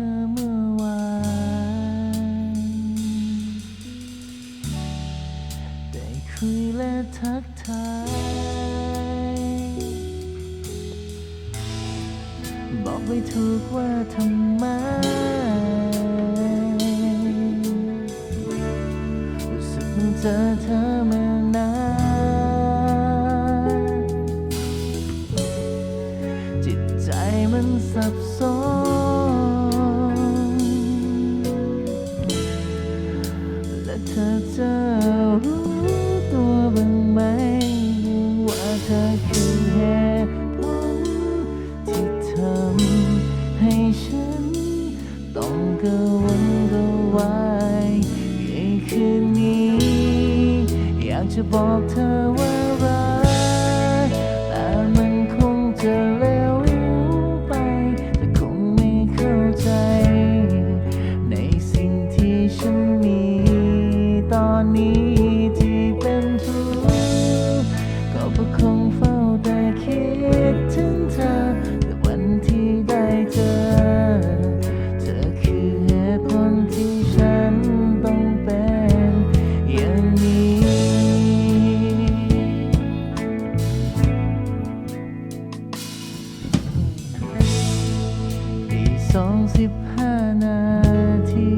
ธอเมื่อวานได้คุยและทักทายบอกไม่ถูกว่าทำไมรู้สึกเจอเธอ คือเหตุผลที่ทำให้ฉัน ต้องกระวนกระวายในคืนนี้ อยากจะบอกเธอว่ารักแต่มันคงจะเร็วไป แต่คงไม่เข้าใจ ในสิ่งที่ฉันมีตอนนี้ สองสิบห้านาที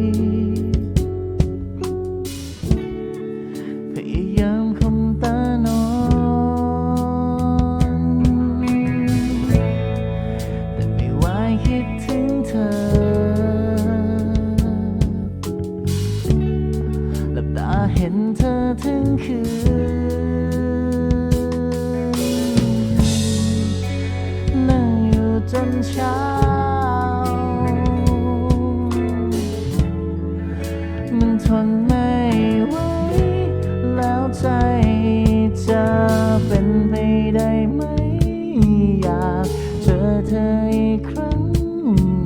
พยายามคมตานอน แต่ไม่ไหวคิดถึงเธอ หลับตาเห็นเธอทั้งคืน นั่งอยู่จนเช้า มันทนไม่ไหวแล้วใจจะเป็นไปได้ไหม อยากเจอเธออีกครั้ง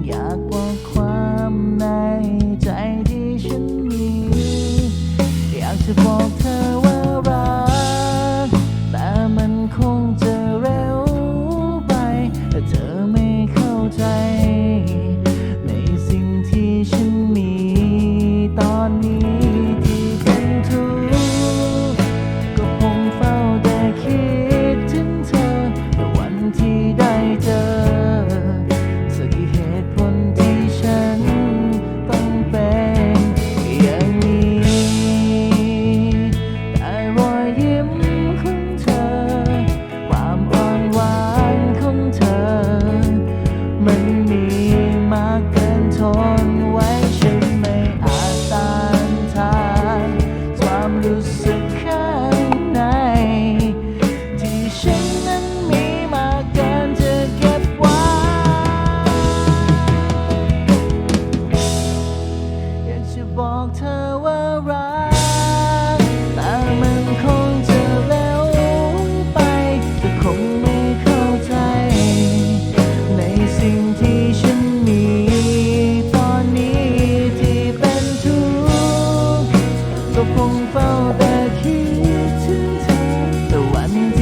อยากบอกความในใจที่ฉันมี อยากจะบอกเธอ ว่ารัก แต่มันคงจะเร็วไปจะคงไม่เข้าใจ ในสิ่งที่ฉันมี ตอนนี้ที่เป็นทุกข์ก็คงเฝ้าแต่คิดถึงเธอแต่วันที่